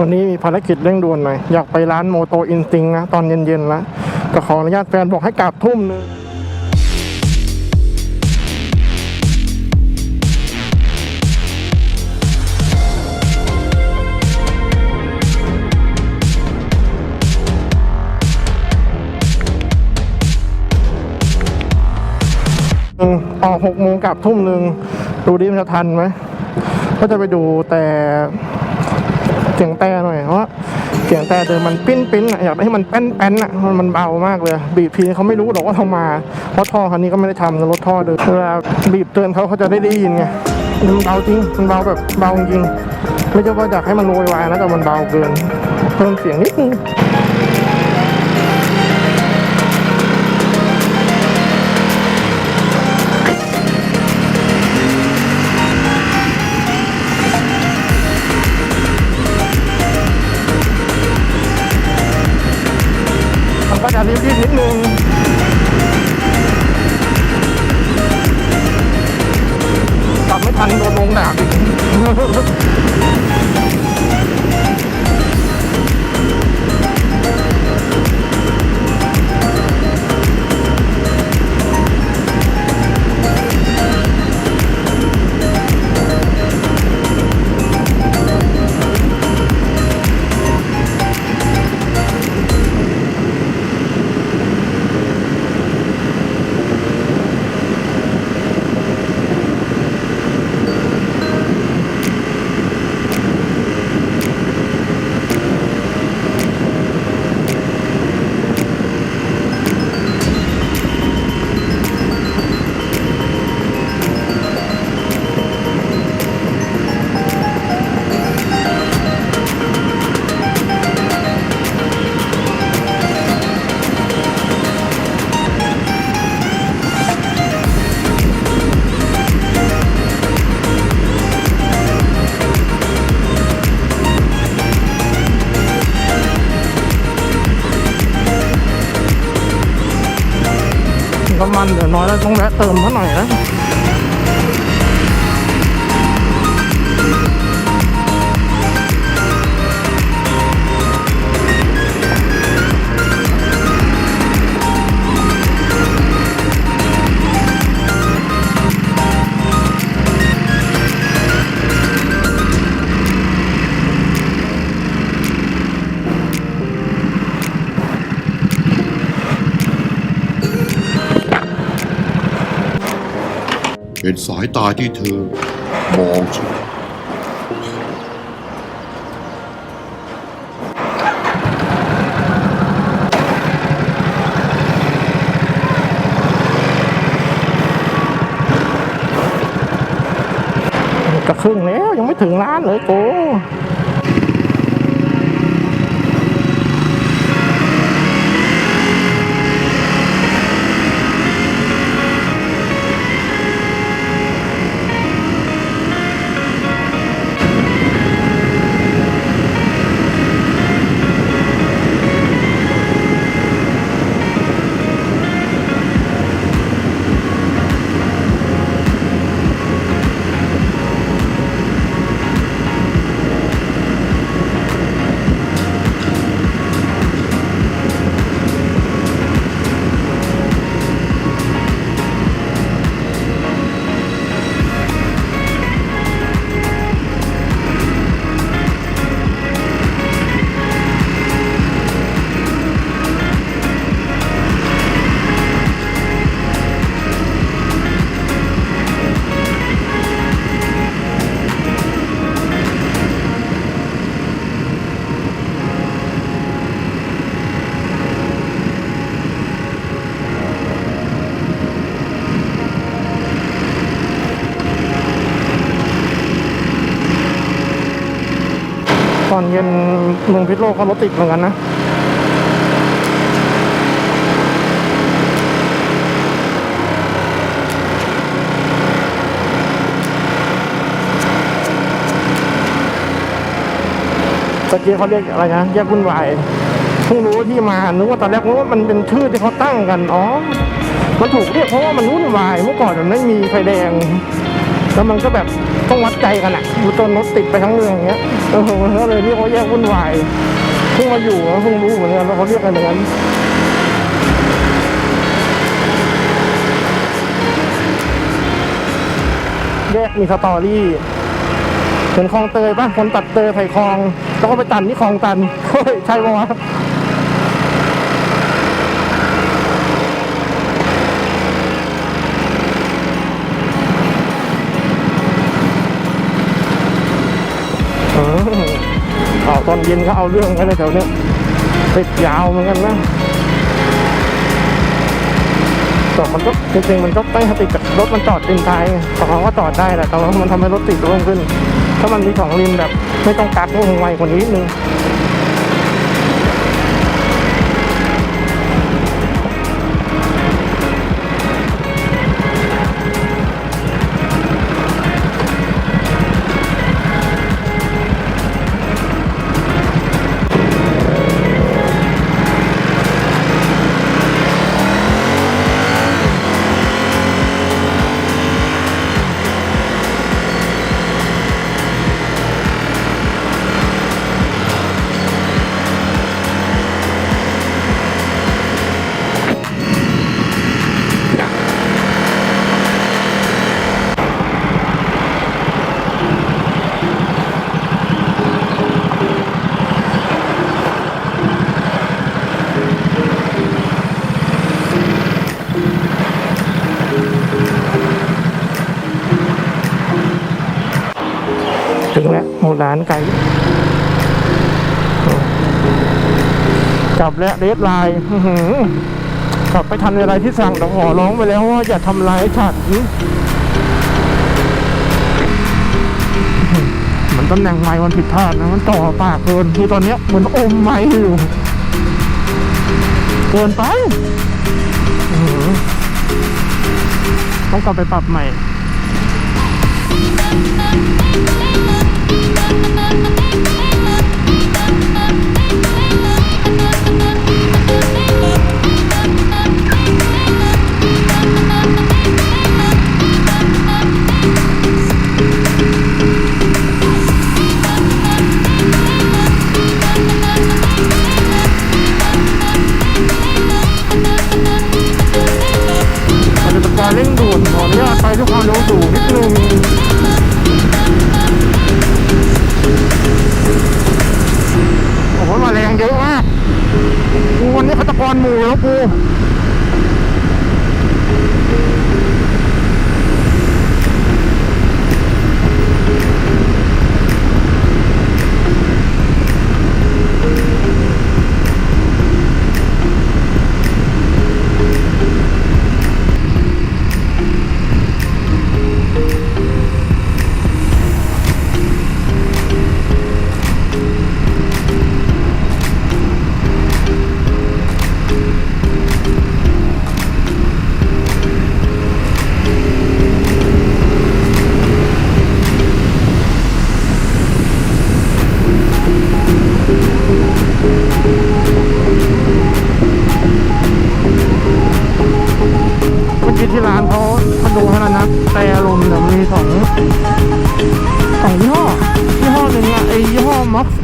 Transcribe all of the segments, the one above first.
วันนี้มีภารกิจเร่งด่วนหน่อย อยากไปร้านโมโตอินสติ้งนะ ตอนเย็นๆแล้วก็ขออนุญาตแฟนบอกให้กลับทุ่มหนึงอออกหกโมงกลับทุ่มหนึ่งดูดิมันจะทันไหม ก็จะไปดูแต่ เสียงแต่หน่อยเพราะเสียงแต่เดิมมันปิ้นปิ้นอยากให้มันแป้นแป้นอะมันเบามากเลยบีบพีเขาไม่รู้หรอกว่าเรามาเพราะท่อคันนี้ก็ไม่ได้ทำนรถท่อเดิมเวลาบีบเตือนเขาเขาจะได้ได้ยินไงมันเบาจริงมันเบาแบบเบาจริงไม่ใช่ว่าอยากให้มันโวยวายนะแต่มันเบาเกินเพิ่มเสียงนิดนึง มันก็จะรีบๆนิดนึงันเดี๋ยวน้อยแล้วต้องแวะเติมเท่าหน่อยนะ สายตาที่เธอ มองฉันกระครึ่งแล้วยังไม่ถึงร้านเลยโก เย็นเมืองพิษโลกก็รถติดเหมือนกันนะตะกี้เขาเรียกอะไรนะแยกวุ่นวายเพิ่งรู้ที่มานึกว่าตอนแรกนึกว่ามันเป็นชื่อที่เขาตั้งกัน อ๋อ มันถูกเรียกเพราะว่ามันวุ่นวาย เมื่อก่อนมันไม่มีไฟแดง แล้วมันก็แบบต้องวัดใจกันอะจนรถติดไปทั้งเมืองอย่างเงี้ยเออมันก็เลยเรียกว่าแยกวุ่นวายเพิ่งมาอยู่แล้วเพิ่งรู้เหมือนกันว่าเขาเรียกกันอย่างนั้นแยกมีสตอรี่เห็นคลองเตยป่ะคนตัดเตยใส่คลองแล้วก็ไปตันที่คลองตันเฮ้ยใช่ปะวะ ตอนเย็นก็เอาเรื่องกันเลยแถวเนี้ยติดยาวเหมือนกันนะแต่มันก็จริงๆมันก็ไม่ติดจากรถมันจอดริมทางของเราก็จอดได้แหละแต่ว่ามันทำให้รถติดเพิ่มขึ้น ถ้ามันมีสองริมแบบไม่ต้องกัดก็คงไวกว่านี้นิดนึง ร้านไก่กลับแล้วเดไลน์กลับไปทันเวลาที่สั่งแต่ขอร้องไปแล้วว่าอย่าทำร้ายฉันมันตำแหน่งไม้มันผิดพลาดนะมันต่อปากเกินคือตอนนี้เหมือนอมไม้อยู่เกินไปต้องกลับไปปรับใหม่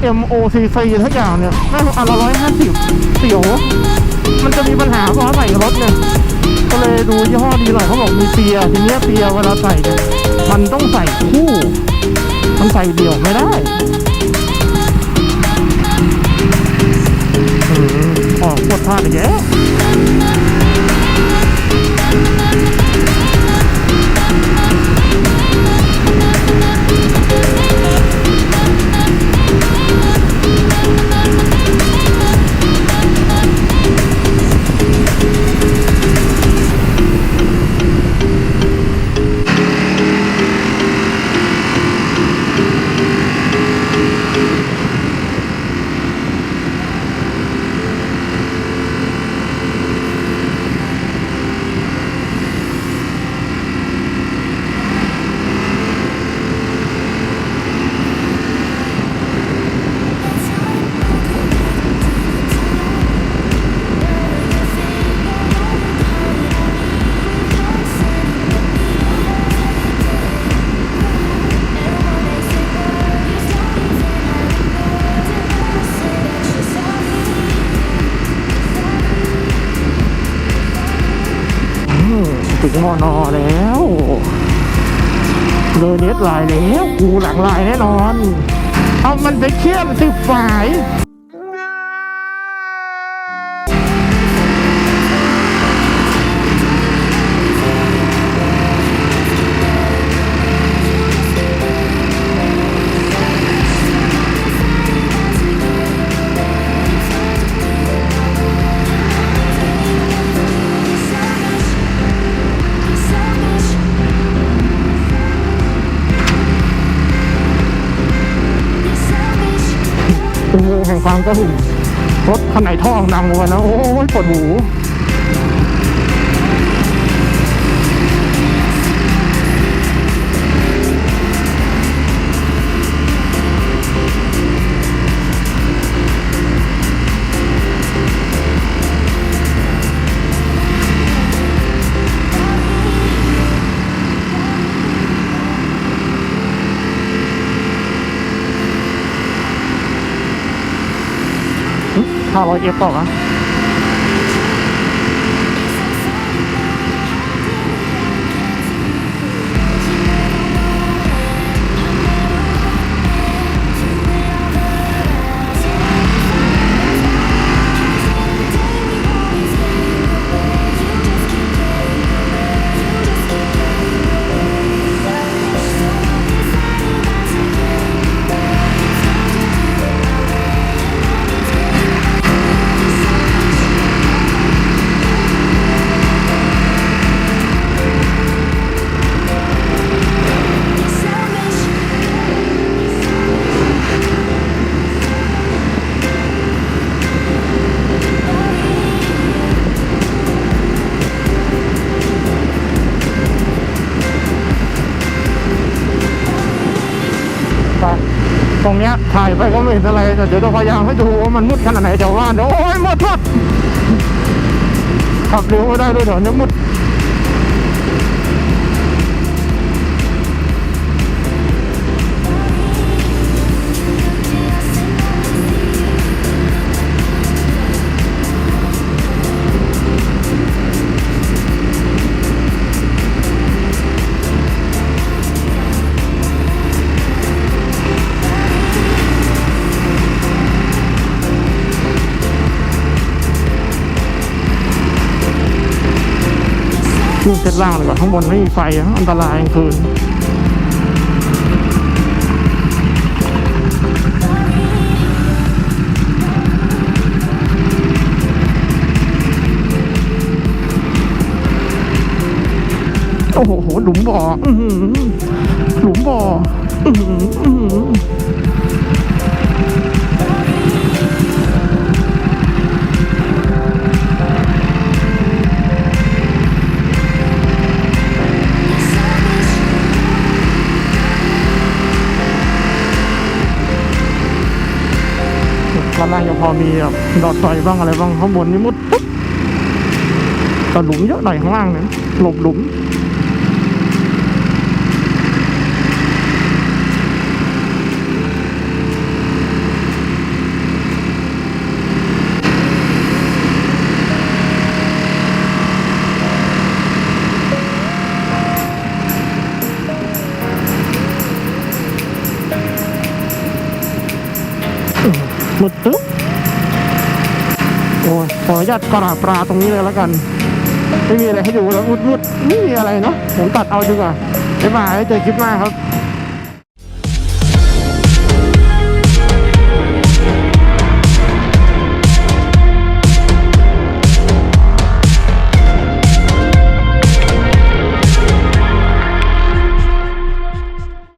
ห้อ Max M O C C ทุกอย่างเนี่ยน่าจะอันละร้อยห้าสิบเสียว มันจะมีปัญหาเพราะใส่รถเนี่ย ก็เลยดูยี่ห้อดีหน่อยเขาบอกมีเปีย ทีเนี้ยเปียเวลาใส่เนี่ยมันต้องใส่คู่ มันใส่เดี่ยวไม่ได้อออกปวดพลาดอีกแล้ว ถึงมอนอแล้วเลยเน็ตลายแล้วกูหลังลายแน่นอน เอามันไปเคี่ยมสิบฝ่าย กระหึ่มรถคันไหนท่องดังวะนะโอ้ยปวดหู ห้าร้อย ตรงเนี้ยถ่ายไปก็ไม่เห็นอะไรแต่เดี๋ยวจะพยายามให้ดูว่ามันมืดขนาดไหนแถวบ้านเดี๋ยวโอ้ยมืดมืดขับเร็วไม่ได้ด้วยเดี๋ยวนี้มืด ขึ้นเซตล่างเลยกว่าข้างบนไม่มีไฟอันตรายกลางคืนโอ้โหหลุมบ่อหลุมบ่อ อื้อหืออื้อหือตอนแรกยังพอมีแบบดอดต่อยบ้างอะไรบ้างข้างบนนี่มุดปุ๊บแต่หลุมเยอะหน่อยข้างล่างเนี่ยหลบหลุม มุดตึ๊บโอ้ยขออนุญาตกราบปลาตรงนี้เลยแล้วกัน ไม่มีอะไรให้ดูแล้วอุดมุดไม่มีอะไรเนาะผมตัดเอาดีกว่าบ๊ายบายเจอคลิปหน้าครับ